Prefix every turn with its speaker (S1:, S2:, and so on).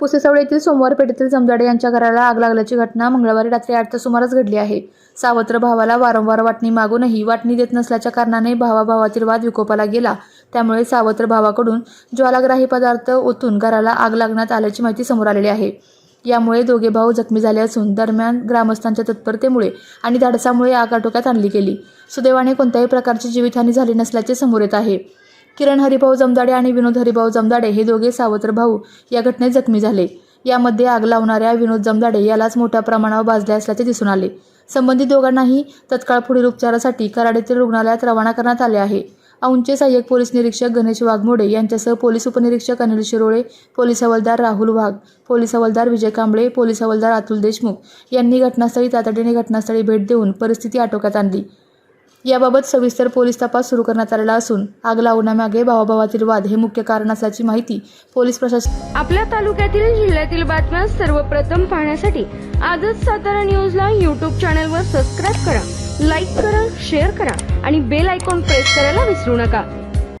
S1: पुसेसावळे येथील सोमवार पेठेतील जमदाडे यांच्या घराला आग लागल्याची घटना मंगळवारी रात्री आठच्या सुमारास घडली आहे. सावत्र भावाला वारंवार वाटणी मागूनही वाटणी देत नसल्याच्या कारणाने भावाभावातील वाद विकोपाला गेला. त्यामुळे सावत्र भावाकडून ज्वालाग्राही पदार्थ ओतून घराला आग लागण्यात आल्याची माहिती समोर आलेली आहे. यामुळे दोघे भाऊ जखमी झाले असून दरम्यान ग्रामस्थांच्या तत्परतेमुळे आणि धाडसामुळे आग आटोक्यात आणली गेली. सुदैवाने कोणत्याही प्रकारची जीवितहानी झाली नसल्याचे समोर येत आहे. किरण हरिभाऊ जमदाडे आणि विनोद हरिभाऊ जमदाडे हे दोघे सावत्र भाऊ या घटनेत जखमी झाले. यामध्ये आग लावणाऱ्या विनोद जमदाडे यालाच मोठ्या प्रमाणावर भाजले असल्याचे दिसून आले. संबंधित दोघांनाही तत्काळ पुढील उपचारासाठी कराड येथील रुग्णालयात रवाना करण्यात आले आहे. औंचे सहाय्यक पोलीस निरीक्षक गणेश वाघमोडे यांच्यासह पोलीस उपनिरीक्षक अनिल शिरोळे पोलीस हवालदार राहुल वाघ पोलीस हवालदार विजय कांबळे पोलीस हवालदार अतुल देशमुख यांनी घटनास्थळी तातडीने घटनास्थळी भेट देऊन परिस्थिती आटोक्यात आणली. याबाबत सविस्तर पोलीस तपास सुरू करण्यात आलेला असून आग लावण्यामागे भावाभावातील वाद हे मुख्य कारण असल्याची माहिती पोलीस प्रशासन
S2: आपल्या तालुक्यातील जिल्ह्यातील बातम्या सर्वप्रथम पाहण्यासाठी आजच सातारा न्यूजला यूट्यूब चॅनलवर सबस्क्राईब करा लाईक करा शेअर करा आणि बेल आयकॉन प्रेस करायला विसरू नका.